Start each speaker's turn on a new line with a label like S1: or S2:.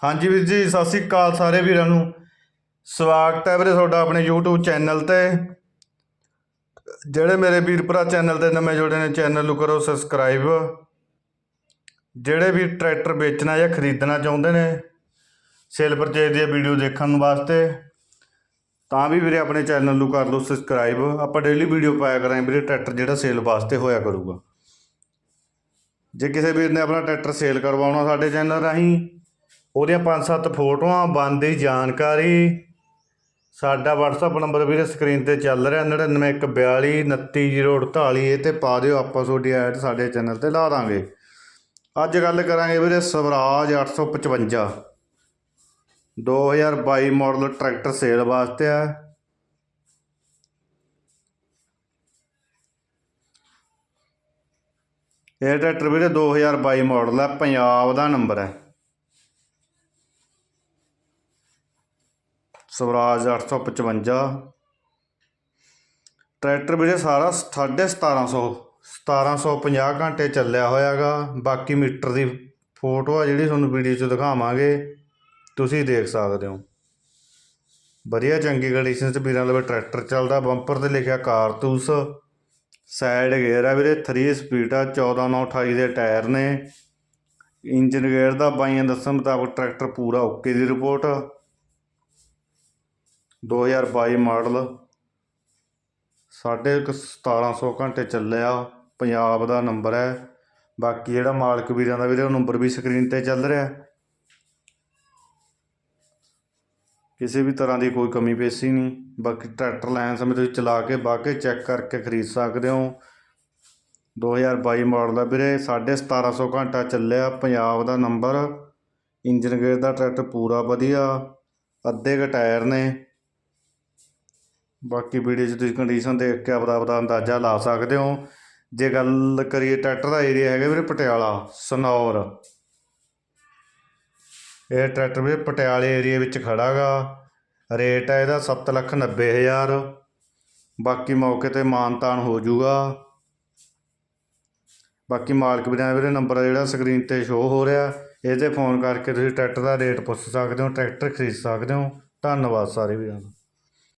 S1: ਹਾਂਜੀ ਵੀਰ ਜੀ, ਸਤਿ ਸ੍ਰੀ ਅਕਾਲ ਸਾਰੇ ਵੀਰਾਂ ਨੂੰ। ਸਵਾਗਤ ਹੈ ਵੀਰੇ ਤੁਹਾਡਾ ਆਪਣੇ YouTube ਚੈਨਲ ਤੇ। ਜਿਹੜੇ ਮੇਰੇ ਵੀਰ ਭਰਾ ਚੈਨਲ ਤੇ ਨਵੇਂ ਜੁੜੇ ਨੇ, ਚੈਨਲ ਨੂੰ ਕਰੋ ਸਬਸਕ੍ਰਾਈਬ। ਜਿਹੜੇ ਵੀ ਟਰੈਕਟਰ ਵੇਚਣਾ ਜਾਂ ਖਰੀਦਣਾ ਚਾਹੁੰਦੇ ਨੇ ਸੇਲ ਪਰਚੇਜ ਦੀਆਂ ਵੀਡੀਓ ਦੇਖਣ ਵਾਸਤੇ, ਤਾਂ ਵੀ ਵੀਰੇ ਆਪਣੇ ਚੈਨਲ ਨੂੰ ਕਰ ਲਓ ਸਬਸਕ੍ਰਾਈਬ। ਆਪਾਂ ਡੇਲੀ ਵੀਡੀਓ ਪਾਇਆ ਕਰਾਂਗੇ ਵੀਰੇ, ਟਰੈਕਟਰ ਜਿਹੜਾ ਸੇਲ ਵਾਸਤੇ ਹੋਇਆ ਕਰੂਗਾ। ਜੇ ਕਿਸੇ ਵੀਰ ਨੇ ਆਪਣਾ ਟਰੈਕਟਰ ਸੇਲ ਕਰਵਾਉਣਾ ਸਾਡੇ ਚੈਨਲ ਰਾਹੀਂ ਉਹਦੀਆਂ ਪੰਜ ਸੱਤ ਫੋਟੋਆਂ, ਬੰਦੀ ਜਾਣਕਾਰੀ। ਸਾਡਾ WhatsApp ਨੰਬਰ ਵੀਰੇ ਸਕਰੀਨ ਤੇ ਚੱਲ ਰਿਹਾ 9942 29048 ਇਹ ਤੇ ਪਾ ਦਿਓ, ਆਪਾਂ ਤੁਹਾਡੀ ਐਡ ਸਾਡੇ ਚੈਨਲ ਤੇ ਲਾ ਦਾਂਗੇ। ਅੱਜ ਗੱਲ ਕਰਾਂਗੇ ਵੀਰੇ ਸਵਰਾਜ 855 2022 ਮਾਡਲ ਟਰੈਕਟਰ ਸੇਲ ਵਾਸਤੇ ਆ। ਇਹ ਟਰੈਕਟਰ ਵੀਰੇ 2022 ਮਾਡਲ ਹੈ ਪੰਜਾਬ ਦਾ ਨੰਬਰ ਹੈ ਸਵਰਾਜ 855 ਟਰੈਕਟਰ ਵੀਰੇ ਸਾਰਾ 1750 1750 ਘੰਟੇ ਚੱਲਿਆ ਹੋਇਆਗਾ। ਬਾਕੀ ਮੀਟਰ ਦੀ ਫੋਟੋ ਆ ਜਿਹੜੀ ਤੁਹਾਨੂੰ ਵੀਡੀਓ 'ਚ ਦਿਖਾਵਾਂਗੇ, ਤੁਸੀਂ ਦੇਖ ਸਕਦੇ ਹੋ। ਵਧੀਆ ਚੰਗੀ ਕੰਡੀਸ਼ਨ 'ਚ ਵੀਰਾਂ ਲਵੇ ਟਰੈਕਟਰ ਚੱਲਦਾ ਬੰਪਰ ਤੇ ਲਿਖਿਆ ਕਾਰਤੂਸ। ਸਾਈਡ ਗੇਅਰ ਆ ਵੀਰੇ 3 ਸਪੀਡ ਆ 14 9 28 ਦੇ ਟਾਇਰ ਨੇ। ਇੰਜਨ ਗੇਅਰ ਦਾ ਬਾਈਆਂ ਦੱਸਣ ਮੁਤਾਬਕ ਟਰੈਕਟਰ ਪੂਰਾ ਓਕੇ ਦੀ ਰਿਪੋਰਟ 2022 ਮਾਡਲ, ਸਾਢੇ ਕੁ 1700 ਘੰਟੇ ਚੱਲਿਆ, ਪੰਜਾਬ ਦਾ ਨੰਬਰ ਹੈ। ਬਾਕੀ ਜਿਹੜਾ ਮਾਲਕ ਵੀਰਾਂ ਦਾ ਵੀਰੇ, ਉਹ ਨੰਬਰ ਵੀ ਸਕਰੀਨ ਤੇ ਚੱਲ ਰਿਹਾ। ਕਿਸੇ ਵੀ ਤਰ੍ਹਾਂ ਦੀ ਕੋਈ ਕਮੀ ਪੇਸ਼ੀ ਨਹੀਂ। ਬਾਕੀ ਟਰੈਕਟਰ ਲੈਣ ਸਮੇਂ ਤੁਸੀਂ ਚਲਾ ਕੇ ਬਾਕੇ ਚੈੱਕ ਕਰਕੇ ਖਰੀਦ ਸਕਦੇ ਹੋ। 2022 ਮਾਡਲ ਦਾ ਵੀਰੇ 1750 ਘੰਟਾ ਚੱਲਿਆ, ਪੰਜਾਬ ਦਾ ਨੰਬਰ। ਇੰਜਨ ਗੇਅਰ ਦਾ ਟਰੈਕਟਰ ਪੂਰਾ ਵਧੀਆ, ਅੱਧੇ ਕੁ ਟਾਇਰ ਨੇ। ਬਾਕੀ ਵੀਡੀਓ 'ਚ ਤੁਸੀਂ ਕੰਡੀਸ਼ਨ ਦੇਖ ਕੇ ਆਪਦਾ ਆਪਦਾ ਅੰਦਾਜ਼ਾ ਲਾ ਸਕਦੇ ਹੋ। ਜੇ ਗੱਲ ਕਰੀਏ ਟਰੈਕਟਰ ਦਾ ਏਰੀਆ ਹੈਗਾ ਵੀਰੇ ਪਟਿਆਲਾ, ਸਨੌਰ। ਇਹ ਟਰੈਕਟਰ ਵੀ ਪਟਿਆਲੇ ਏਰੀਆ ਵਿੱਚ ਖੜਾਗਾ ਰੇਟ ਹੈ ਇਹਦਾ ਸੱਤ ਲੱਖ ਨੱਬੇ ਹਜ਼ਾਰ। ਬਾਕੀ ਮੌਕੇ ਤੇ ਮਾਨਤਾਨ ਹੋ ਜਾਊਗਾ। ਬਾਕੀ ਮਾਲਕ ਵੀਰਾਂ ਦਾ ਵੀਰੇ ਨੰਬਰ ਜਿਹੜਾ ਸਕਰੀਨ ਤੇ ਸ਼ੋ ਹੋ ਰਿਹਾ। ਇਹਦੇ ਫੋਨ ਕਰਕੇ ਤੁਸੀਂ ਟਰੈਕਟਰ ਦਾ ਰੇਟ ਪੁੱਛ ਸਕਦੇ ਹੋ, ਟਰੈਕਟਰ ਖਰੀਦ ਸਕਦੇ ਹੋ। ਧੰਨਵਾਦ ਸਾਰੇ ਵੀਰਾਂ ਦਾ।